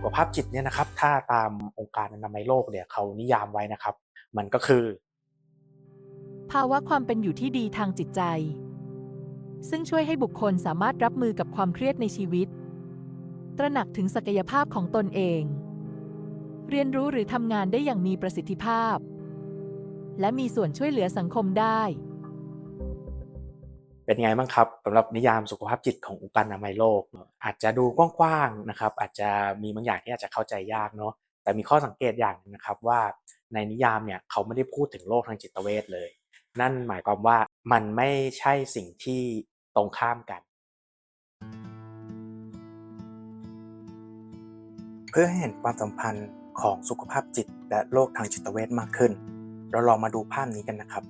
สุขภาพจิตเนี่ยนะครับ ถ้าตามองค์การอนามัยโลกเนี่ยเขานิยามไว้นะครับ มันก็คือ ภาวะความเป็นอยู่ที่ดีทางจิตใจ ซึ่งช่วยให้บุคคลสามารถรับมือกับความเครียดในชีวิต ตระหนักถึงศักยภาพของตนเอง เรียนรู้หรือทำงานได้อย่างมีประสิทธิภาพ และมีส่วนช่วยเหลือสังคมได้ เป็นไงบ้างครับสำหรับนิยามสุขภาพจิตขององค์การอนามัยโลก อาจจะดูกว้างๆนะครับ อาจจะมีบางอย่างที่อาจจะเข้าใจยากเนาะแต่มีข้อสังเกตอย่างหนึงนะครับว่าในนิยามเนี่ยเขาไม่ได้พูดถึงโรคทางจิตเวชเลย นั่นหมายความว่ามันไม่ใช่สิ่งที่ตรงข้ามกัน เพื่อให้เห็นความสัมพันธ์ของสุขภาพจิตและโรคทางจิตเวชมากขึ้น เราลองมาดูภาพนี้กันนะครับ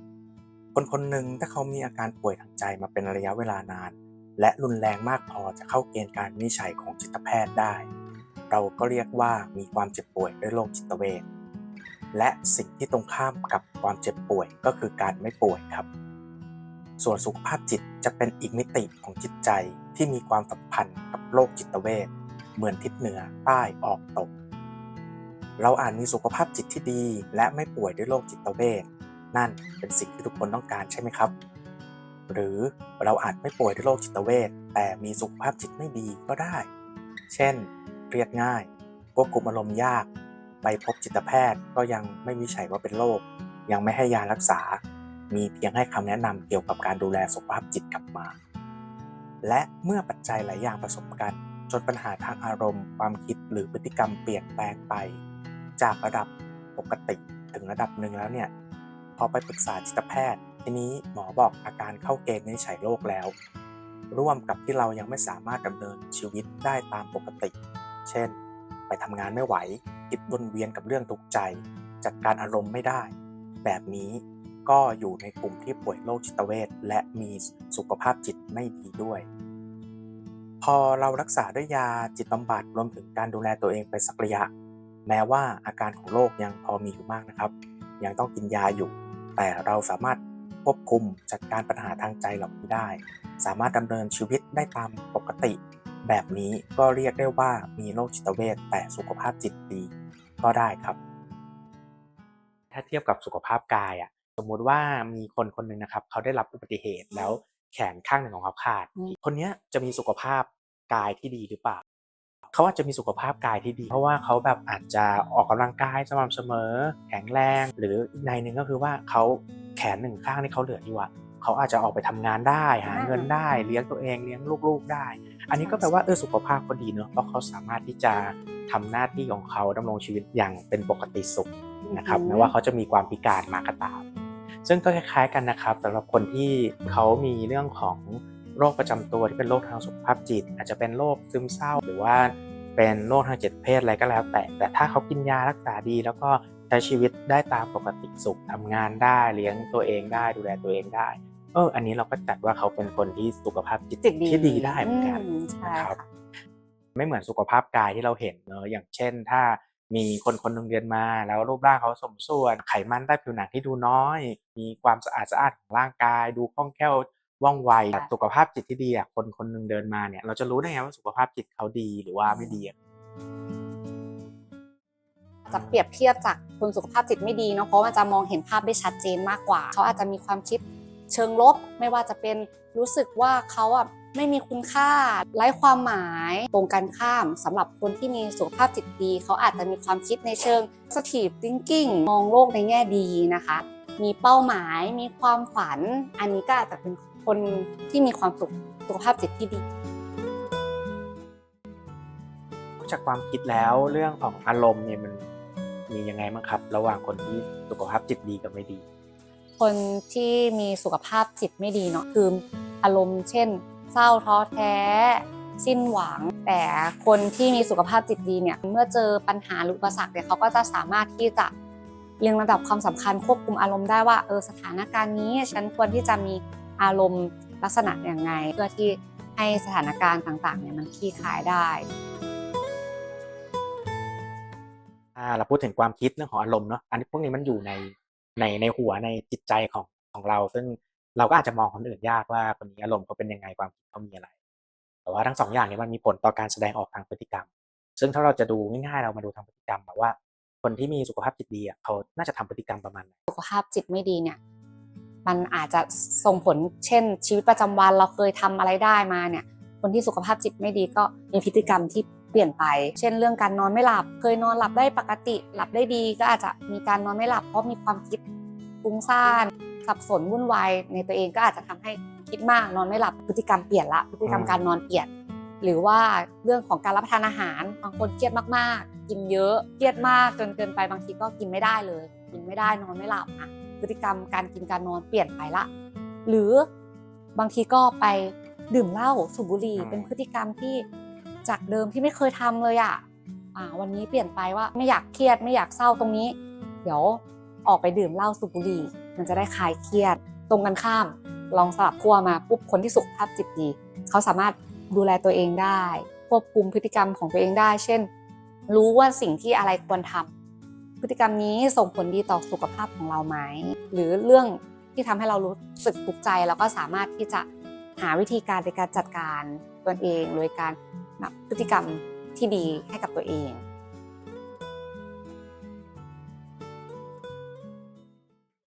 คนคนหนึ่งถ้าเขามีอาการป่วยทางใจมาเป็นระยะเวลานาน และรุนแรงมากพอจะเข้าเกณฑ์การวินิจฉัยของจิตแพทย์ได้ เราก็เรียกว่ามีความเจ็บป่วยด้วยโรคจิตเวชและสิ่งที่ตรงข้ามกับความเจ็บป่วยก็คือการไม่ป่วยครับ ส่วนสุขภาพจิตจะเป็นอีกมิติของจิตใจที่มีความสัมพันธ์กับโรคจิตเวชเหมือนทิศเหนือใต้ออกตก เราอาจมีสุขภาพจิตที่ดี และไม่ป่วยด้วยโรคจิตเวช นั่นเป็นสิ่งที่ทุกคนต้องการใช่ไหมครับ หรือเราอาจไม่ป่วยด้วยโรคจิตเวชแต่มีสุขภาพจิตไม่ดีก็ได้ เช่นเครียดง่ายควบคุมอารมณ์ยาก ไปพบจิตแพทย์ก็ยังไม่วิจัยว่าเป็นโรคยังไม่ให้ยารักษา มีเพียงให้คำแนะนำเกี่ยวกับการดูแลสุขภาพจิตกลับมา และเมื่อปัจจัยหลายอย่างผสมกันจนปัญหาทางอารมณ์ ความคิดหรือพฤติกรรมเปลี่ยนแปลงไป จากระดับปกติถึงระดับหนึ่งแล้วเนี่ย พอไปปรึกษาจิตแพทย์ ทีนี้หมอบอกอาการเข้าเกณฑ์วินิฉัยโรคแล้ว ร่วมกับที่เรายังไม่สามารถดำเนินชีวิตได้ตามปกติ เช่น ไปทำงานไม่ไหวคิดวนเวียนกับเรื่องทุกข์ใจ จัดการอารมณ์ไม่ได้ แบบนี้ก็อยู่ในกลุ่มที่ป่วยโรคจิตเวชและมีสุขภาพจิตไม่ดีด้วย พอเรารักษาด้วยยาจิตบำบัดรวมถึงการดูแลตัวเองไปสักระยะ แม้ว่าอาการของโรคยังพอมีอยู่มากนะครับ ยังต้องกินยาอยู่ แต่เราสามารถควบคุมจัดการปัญหาทางใจเหล่านี้ได้ สามารถดำเนินชีวิตได้ตามปกติ แบบนี้ก็เรียกได้ว่ามีโรคจิตเวชแต่สุขภาพจิตดีก็ได้ครับ ถ้าเทียบกับสุขภาพกายอะสมมุติว่ามีคนคนหนึ่งนะครับ เขาได้รับอุบัติเหตุแล้วแขนข้างหนึ่งของเขาขาดอืมคนเนี้ยจะมีสุขภาพกายที่ดีหรือเปล่า เขาอาจจะมีสุขภาพกายที่ดี เพราะว่าเขาแบบอาจจะออกกำลังกายสม่ำเสมอ แข็งแรง หรืออีกในหนึ่งก็คือว่าเขาแขนหนึ่งข้างที่เขาเหลืออยู่อะเขาอาจจะออกไปทำงานได้ หาเงินได้ เลี้ยงตัวเองเลี้ยงลูกๆได้ อันนี้ก็แปลว่าเออสุขภาพเขาดีเนอะเพราะเขาสามารถที่จะทำหน้าที่ของเขาดำรงชีวิตอย่างเป็นปกติสุขนะครับอืมแม้ว่าเขาจะมีความพิการมาก็ตาม ซึ่งก็คล้ายๆกันนะครับสำหรับคนที่เขามีเรื่องของโรคประจำตัวที่เป็นโรคทางสุขภาพจิต อาจจะเป็นโรคซึมเศร้าหรือว่า เป็นโรคทางจิตเพศอะไรก็แล้ว แต่แต่ถ้าเขากินยารักษาดี แล้วก็ใช้ชีวิตได้ตามปกติสุขทำงานได้เลี้ยงตัวเองได้ดูแลตัวเองได้เอออันนี้เราก็จัดว่าเขาเป็นคนที่สุขภาพจิตจิตดีที่ดีได้เหมือนกันอืมใช่นะครับค่ะไม่เหมือนสุขภาพกายที่เราเห็นเนอะอย่างเช่น ถ้ามีคนคนหนึ่งเรียนมา แล้วรูปร่างเขาสมส่วน ไขมันใต้ผิวหนังที่ดูน้อย มีความสะอาดสะอาดของร่างกาย ดูคล่องแคล่ว ว่องไวค่ะสุขภาพจิตที่ดีอะคนคนหนึ่งเดินมาเนี่ย เราจะรู้ได้ไงว่าสุขภาพจิตเขาดีหรือว่าไม่ดีอะจะเปรียบเทียบจากคนสุขภาพจิตไม่ดีเนาะเพราะมันจะมองเห็นภาพได้ชัดเจนมากกว่า เขาอาจจะมีความคิดเชิงลบ ไม่ว่าจะเป็นรู้สึกว่าเขาอะไม่มีคุณค่าไร้ความหมายตรงกันข้ามสำหรับคนที่มีสุขภาพจิตดี เขาอาจจะมีความคิดในเชิง positive thinking มองโลกในแง่ดีนะคะ มีเป้าหมายมีความฝัน อันนี้ก็อาจจะเป็น คนที่มีความสุขสุขภาพจิตที่ดีนอกจากความคิดแล้วเรื่องของอารมณ์เนี่ยมันมียังไงบ้างครับ ระหว่างคนที่สุขภาพจิตดีกับไม่ดี คนที่มีสุขภาพจิตไม่ดีเนาะคืออารมณ์เช่น เศร้าท้อแท้ สิ้นหวัง แต่คนที่มีสุขภาพจิตดีเนี่ยเมื่อเจอปัญหาหรืออุปสรรคเนี่ยเขาก็จะสามารถที่จะเรียงระดับความสำคัญควบคุมอารมณ์ได้ว่าเออสถานการณ์นี้ฉันควรที่จะมี อารมณ์ลักษณะอย่างไง เพื่อที่ให้สถานการณ์ต่างๆเนี่ยมันคลี่คลายได้อ่าเราพูดถึงความคิดเรื่องของอารมณ์เนาะอันนี้พวกนี้มันอยู่ในในในหัวในจิตใจของของเรา ซึ่งเราก็อาจจะมองคนอื่นยากว่าคนนี้อารมณ์เขาเป็นยังไงความคิดเขามีอะไร แต่ว่าทั้งสองอย่างเนี้มันมีผลต่อการแสดงออกทางพฤติกรรม ซึ่งถ้าเราจะดูง่ายๆเรามาดูทางพฤติกรรมแบบว่า คนที่มีสุขภาพจิตดีอะเขาน่าจะทำพฤติกรรมประมาณไหนสุขภาพจิตไม่ดีเนี่ย มันอาจจะส่งผลเช่น ชีวิตประจำวันเราเคยทำอะไรได้มาเนี่ยคนที่สุขภาพจิตไม่ดีก็มีพฤติกรรมที่เปลี่ยนไป เช่นเรื่องการนอนไม่หลับ เคยนอนหลับได้ปกติ หลับได้ดี ก็อาจจะมีการนอนไม่หลับ เพราะมีความคิดฟุ้งซ่านสับสนวุ่นวายในตัวเองก็อาจจะทำให้คิดมากนอนไม่หลับพฤติกรรมเปลี่ยนละพฤติกรรมอืมการนอนเปลี่ยน หรือว่าเรื่องของการรับประทานอาหารบางคนเครียดมากๆ กินเยอะเครียดมากจนเกินไปบางทีก็กินไม่ได้เลย กินไม่ได้นอนไม่หลับอะ พฤติกรรมการกินการนอนเปลี่ยนไปละ หรือบางทีก็ไปดื่มเหล้าสูบบุหรี่อืมเป็นพฤติกรรมที่จากเดิมที่ไม่เคยทำเลยอะอ่าวันนี้เปลี่ยนไปว่าไม่อยากเครียดไม่อยากเศร้าตรงนี้ เดี๋ยวออกไปดื่มเหล้าสูบบุหรี่ มันจะได้คลายเครียด ตรงกันข้าม ลองสลับขั้วมาปุ๊บคนที่สุขภาพจิตดีเขาสามารถดูแลตัวเองได้ ควบคุมพฤติกรรมของตัวเองได้ เช่น รู้ว่าสิ่งที่อะไรควรทำ พฤติกรรมนี้ส่งผลดีต่อสุขภาพของเราไหม หรือเรื่องที่ทำให้เรารู้สึกทุกข์ใจ แล้วก็สามารถที่จะหาวิธีการในการจัดการตัวเอง โดยการแบบพฤติกรรมที่ดีให้กับตัวเอง